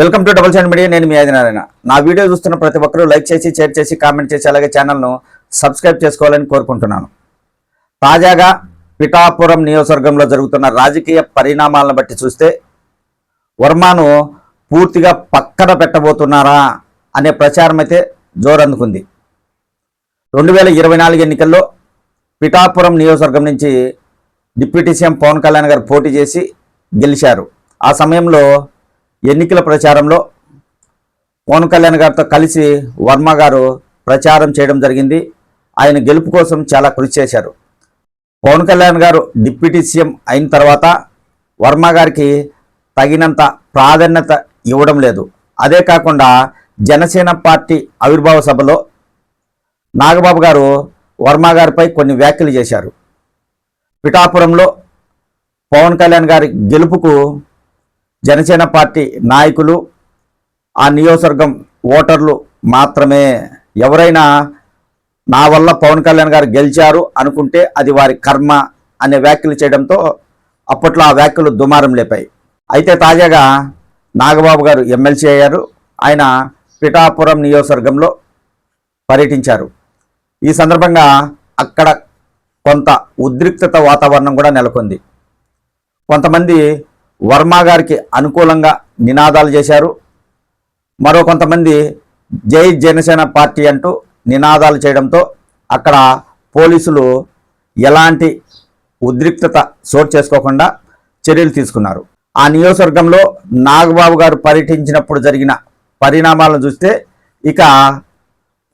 Welcome to double seven media నేను మీ ఆదినారాయణ నా వీడియో చూస్తున్న ప్రతి ఒక్కరూ లైక్ చేసి షేర్ చేసి కామెంట్ చేసి అలాగే ఛానల్ను సబ్స్క్రైబ్ చేసుకోవాలని కోరుకుంటున్నాను. తాజాగా పిఠాపురం నియోజకవర్గంలో జరుగుతున్న రాజకీయ పరిణామాలను బట్టి చూస్తే వర్మను పూర్తిగా పక్కన పెట్టబోతున్నారా అనే ప్రచారం అయితే జోరందుకుంది. రెండు వేల ఇరవై నాలుగు ఎన్నికల్లో పిఠాపురం నియోజకవర్గం నుంచి డిప్యూటీ సీఎం పవన్ కళ్యాణ్ గారు పోటీ చేసి గెలిచారు. ఆ సమయంలో ఎన్నికల ప్రచారంలో పవన్ కళ్యాణ్ గారితో కలిసి వర్మ గారు ప్రచారం చేయడం జరిగింది. ఆయన గెలుపు కోసం చాలా కృషి చేశారు. పవన్ కళ్యాణ్ గారు డిప్యూటీ సీఎం అయిన తర్వాత వర్మ గారికి తగినంత ప్రాధాన్యత ఇవ్వడం లేదు. అదే కాకుండా జనసేన పార్టీ ఆవిర్భావ సభలో నాగబాబు గారు వర్మ గారిపై కొన్ని వ్యాఖ్యలు చేశారు. పిఠాపురంలో పవన్ కళ్యాణ్ గారి గెలుపుకు జనసేన పార్టీ నాయకులు ఆ నియోజకవర్గం ఓటర్లు మాత్రమే. ఎవరైనా నా వల్ల పవన్ కళ్యాణ్ గారు గెలిచారు అనుకుంటే అది వారి కర్మ అనే వ్యాఖ్యలు చేయడంతో అప్పట్లో ఆ వ్యాఖ్యలు దుమారం లేపాయి. అయితే తాజాగా నాగబాబు గారు ఎమ్మెల్సీ అయ్యారు. ఆయన పిఠాపురం నియోజకవర్గంలో పర్యటించారు. ఈ సందర్భంగా అక్కడ కొంత ఉద్రిక్తత వాతావరణం కూడా నెలకొంది. కొంతమంది వర్మ గారికి అనుకూలంగా నినాదాలు చేశారు. మరో కొంతమంది జై జనసేన పార్టీ అంటూ నినాదాలు చేయడంతో అక్కడ పోలీసులు ఎలాంటి ఉద్రిక్తత చోటు చేసుకోకుండా చర్యలు తీసుకున్నారు. ఆ నియోజకవర్గంలో నాగబాబు గారు పర్యటించినప్పుడు జరిగిన పరిణామాలను చూస్తే ఇక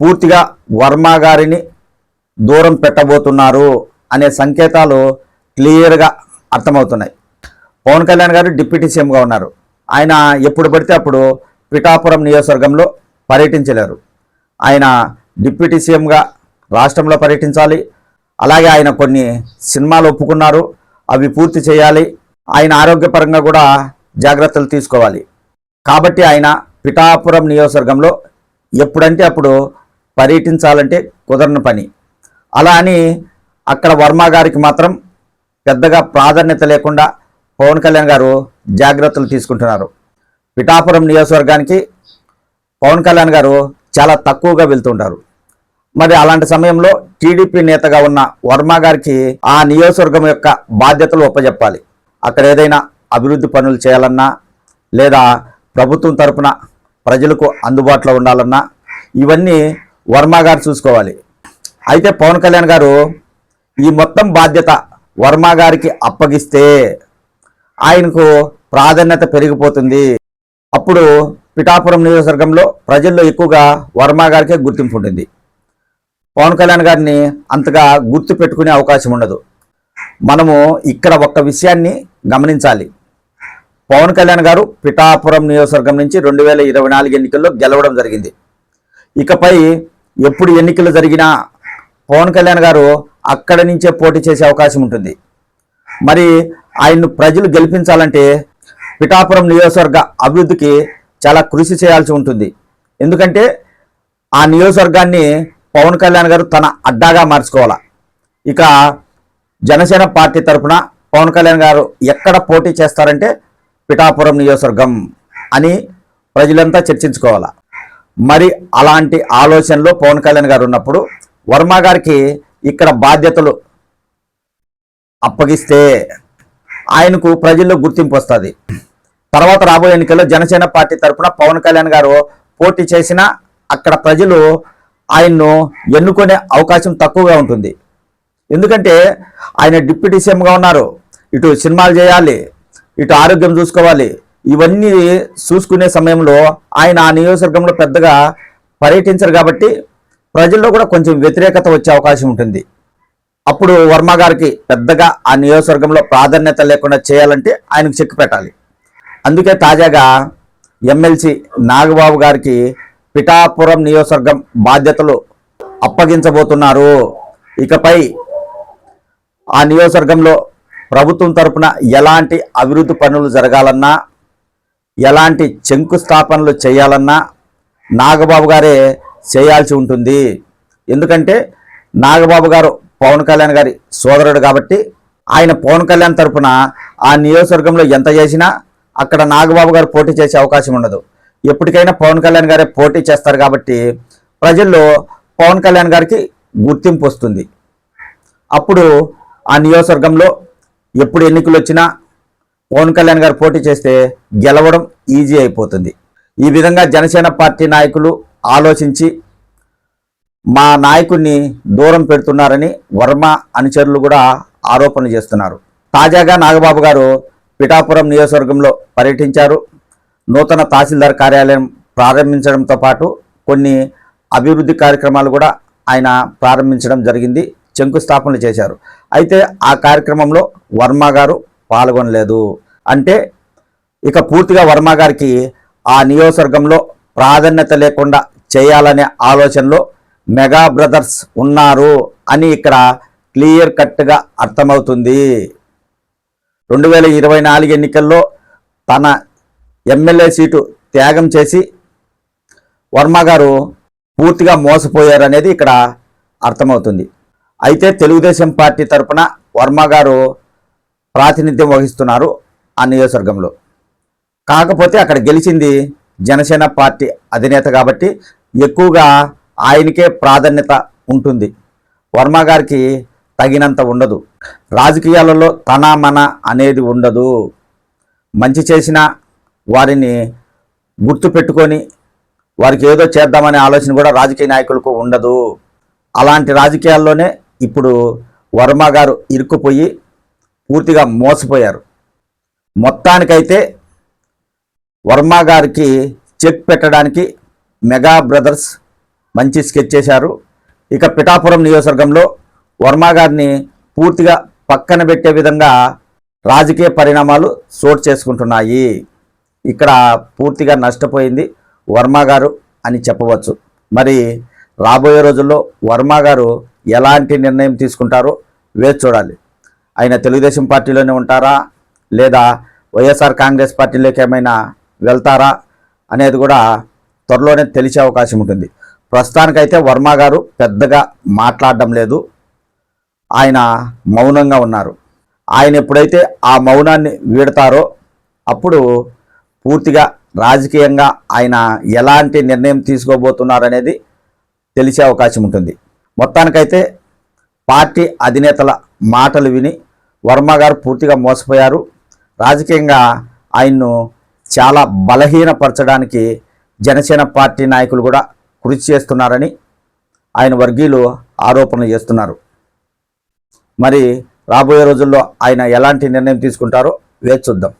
పూర్తిగా వర్మ గారిని దూరం పెట్టబోతున్నారు అనే సంకేతాలు క్లియర్గా అర్థమవుతున్నాయి. పవన్ కళ్యాణ్ గారు డిప్యూటీ సీఎంగా ఉన్నారు. ఆయన ఎప్పుడు పడితే అప్పుడు పిఠాపురం నియోజకవర్గంలో పర్యటించలేరు. ఆయన డిప్యూటీ సీఎంగా రాష్ట్రంలో పర్యటించాలి. అలాగే ఆయన కొన్ని సినిమాలు ఒప్పుకున్నారు. అవి పూర్తి చేయాలి. ఆయన ఆరోగ్యపరంగా కూడా జాగ్రత్తలు తీసుకోవాలి. కాబట్టి ఆయన పిఠాపురం నియోజకవర్గంలో ఎప్పుడంటే అప్పుడు పర్యటించాలంటే కుదరని పని. అలా అని అక్కడ వర్మ గారికి మాత్రం పెద్దగా ప్రాధాన్యత లేకుండా పవన్ కళ్యాణ్ గారు జాగ్రత్తలు తీసుకుంటున్నారు. పిఠాపురం నియోజకవర్గానికి పవన్ కళ్యాణ్ గారు చాలా తక్కువగా వెళ్తుంటారు. మరి అలాంటి సమయంలో టీడీపీ నేతగా ఉన్న వర్మ గారికి ఆ నియోజకవర్గం యొక్క బాధ్యతలు ఒప్పజెప్పాలి. అక్కడ ఏదైనా అభివృద్ధి పనులు చేయాలన్నా లేదా ప్రభుత్వం తరపున ప్రజలకు అందుబాటులో ఉండాలన్నా ఇవన్నీ వర్మ గారు చూసుకోవాలి. అయితే పవన్ కళ్యాణ్ గారు ఈ మొత్తం బాధ్యత వర్మ గారికి అప్పగిస్తే ఆయనకు ప్రాధాన్యత పెరిగిపోతుంది. అప్పుడు పిఠాపురం నియోజకవర్గంలో ప్రజల్లో ఎక్కువగా వర్మ గారికే గుర్తింపు ఉంటుంది పవన్ కళ్యాణ్ గారిని అంతగా గుర్తు పెట్టుకునే అవకాశం ఉండదు. మనము ఇక్కడ ఒక్క విషయాన్ని గమనించాలి. పవన్ కళ్యాణ్ గారు పిఠాపురం నియోజకవర్గం నుంచి రెండు వేల ఇరవై నాలుగు ఎన్నికల్లో గెలవడం జరిగింది. ఇకపై ఎప్పుడు ఎన్నికలు జరిగినా పవన్ కళ్యాణ్ గారు అక్కడి నుంచే పోటీ చేసే అవకాశం ఉంటుంది. మరి ఆయన్ను ప్రజలు గెలిపించాలంటే పిఠాపురం నియోజకవర్గ అభివృద్ధికి చాలా కృషి చేయాల్సి ఉంటుంది. ఎందుకంటే ఆ నియోజకవర్గాన్ని పవన్ కళ్యాణ్ గారు తన అడ్డాగా మార్చుకోవాలి. ఇక జనసేన పార్టీ తరఫున పవన్ కళ్యాణ్ గారు ఎక్కడ పోటీ చేస్తారంటే పిఠాపురం నియోజకవర్గం అని ప్రజలంతా చర్చించుకోవాలి. మరి అలాంటి ఆలోచనలో పవన్ కళ్యాణ్ గారు ఉన్నప్పుడు వర్మ గారికి ఇక్కడ బాధ్యతలు అప్పగిస్తే ఆయనకు ప్రజల్లో గుర్తింపు వస్తుంది. తర్వాత రాబోయే ఎన్నికల్లో జనసేన పార్టీ తరఫున పవన్ కళ్యాణ్ గారు పోటీ చేసినా అక్కడ ప్రజలు ఆయన్ను ఎన్నుకునే అవకాశం తక్కువగా ఉంటుంది. ఎందుకంటే ఆయన డిప్యూటీ సీఎంగా ఉన్నారు. ఇటు సినిమాలు చేయాలి ఇటు ఆరోగ్యం చూసుకోవాలి ఇవన్నీ చూసుకునే సమయంలో ఆయన ఆ నియోజకవర్గంలో పెద్దగా పర్యటించరు కాబట్టి ప్రజల్లో కూడా కొంచెం వ్యతిరేకత వచ్చే అవకాశం ఉంటుంది. అప్పుడు వర్మ గారికి పెద్దగా ఆ నియోజకవర్గంలో ప్రాధాన్యత లేకుండా చేయాలంటే ఆయనకు చెక్ పెట్టాలి. అందుకే తాజాగా ఎమ్మెల్సీ నాగబాబు గారికి పిఠాపురం నియోజకవర్గం బాధ్యతలు అప్పగించబోతున్నారు. ఇకపై ఆ నియోజకవర్గంలో ప్రభుత్వం తరపున ఎలాంటి అభివృద్ధి పనులు జరగాలన్నా ఎలాంటి శంకుస్థాపనలు చేయాలన్నా నాగబాబు గారే చేయాల్సి ఉంటుంది. ఎందుకంటే నాగబాబు గారు పవన్ కళ్యాణ్ గారి సోదరుడు కాబట్టి ఆయన పవన్ కళ్యాణ్ తరఫున ఆ నియోజకవర్గంలో ఎంత చేసినా అక్కడ నాగబాబు గారు పోటీ చేసే అవకాశం ఉండదు. ఎప్పటికైనా పవన్ కళ్యాణ్ గారే పోటీ చేస్తారు కాబట్టి ప్రజల్లో పవన్ కళ్యాణ్ గారికి గుర్తింపు వస్తుంది. అప్పుడు ఆ నియోజకవర్గంలో ఎప్పుడు ఎన్నికలు వచ్చినా పవన్ కళ్యాణ్ గారు పోటీ చేస్తే గెలవడం ఈజీ అయిపోతుంది. ఈ విధంగా జనసేన పార్టీ నాయకులు ఆలోచించి మా నాయకుడిని దూరం పెడుతున్నారని వర్మ అనుచరులు కూడా ఆరోపణలు చేస్తున్నారు. తాజాగా నాగబాబు గారు పిఠాపురం నియోజకవర్గంలో పర్యటించారు. నూతన తహసీల్దార్ కార్యాలయం ప్రారంభించడంతో పాటు కొన్ని అభివృద్ధి కార్యక్రమాలు కూడా ఆయన ప్రారంభించడం జరిగింది. శంకుస్థాపనలు చేశారు. అయితే ఆ కార్యక్రమంలో వర్మ గారు పాల్గొనలేదు. అంటే ఇక పూర్తిగా వర్మ గారికి ఆ నియోజకవర్గంలో ప్రాధాన్యత లేకుండా చేయాలనే ఆలోచనలో మెగా బ్రదర్స్ ఉన్నారు అని ఇక్కడ క్లియర్ కట్గా అర్థమవుతుంది. రెండు వేల ఇరవై నాలుగు ఎన్నికల్లో తన ఎమ్మెల్యే సీటు త్యాగం చేసి వర్మ గారు పూర్తిగా మోసపోయారనేది ఇక్కడ అర్థమవుతుంది. అయితే తెలుగుదేశం పార్టీ తరపున వర్మ గారు ప్రాతినిధ్యం వహిస్తున్నారు ఆ నియోజకవర్గంలో. కాకపోతే అక్కడ గెలిచింది జనసేన పార్టీ అధినేత కాబట్టి ఎక్కువగా ఆయనకే ప్రాధాన్యత ఉంటుంది. వర్మ గారికి తగినంత ఉండదు. రాజకీయాలలో తన మన అనేది ఉండదు. మంచి చేసిన వారిని గుర్తుపెట్టుకొని వారికి ఏదో చేద్దామనే ఆలోచన కూడా రాజకీయ నాయకులకు ఉండదు. అలాంటి రాజకీయాల్లోనే ఇప్పుడు వర్మ గారు ఇరుక్కుపోయి పూర్తిగా మోసపోయారు. మొత్తానికైతే వర్మ గారికి చెక్ పెట్టడానికి మెగా బ్రదర్స్ మంచి స్కెచ్ చేశారు. ఇక పిఠాపురం నియోజకవర్గంలో వర్మ గారిని పూర్తిగా పక్కన పెట్టే విధంగా రాజకీయ పరిణామాలు చోటు చేసుకుంటున్నాయి. ఇక్కడ పూర్తిగా నష్టపోయింది వర్మ గారు అని చెప్పవచ్చు. మరి రాబోయే రోజుల్లో వర్మ గారు ఎలాంటి నిర్ణయం తీసుకుంటారో వేచి చూడాలి. ఆయన తెలుగుదేశం పార్టీలోనే ఉంటారా? లేదా వైఎస్ఆర్ కాంగ్రెస్ పార్టీలోకి ఏమైనా వెళ్తారా? అనేది కూడా త్వరలోనే తెలిసే అవకాశం ఉంటుంది. ప్రస్తుతానికైతే వర్మ గారు పెద్దగా మాట్లాడడం లేదు. ఆయన మౌనంగా ఉన్నారు. ఆయన ఎప్పుడైతే ఆ మౌనాన్ని వీడతారో అప్పుడు పూర్తిగా రాజకీయంగా ఆయన ఎలాంటి నిర్ణయం తీసుకోబోతున్నారనేది తెలిసే అవకాశం ఉంటుంది. మొత్తానికైతే పార్టీ అధినేతల మాటలు విని వర్మ గారు పూర్తిగా మోసపోయారు. రాజకీయంగా ఆయన్ను చాలా బలహీనపరచడానికి జనసేన పార్టీ నాయకులు కూడా కృషి చేస్తున్నారని ఆయన వర్గీయులు ఆరోపణలు చేస్తున్నారు. మరి రాబోయే రోజుల్లో ఆయన ఎలాంటి నిర్ణయం తీసుకుంటారో వేచి చూద్దాం.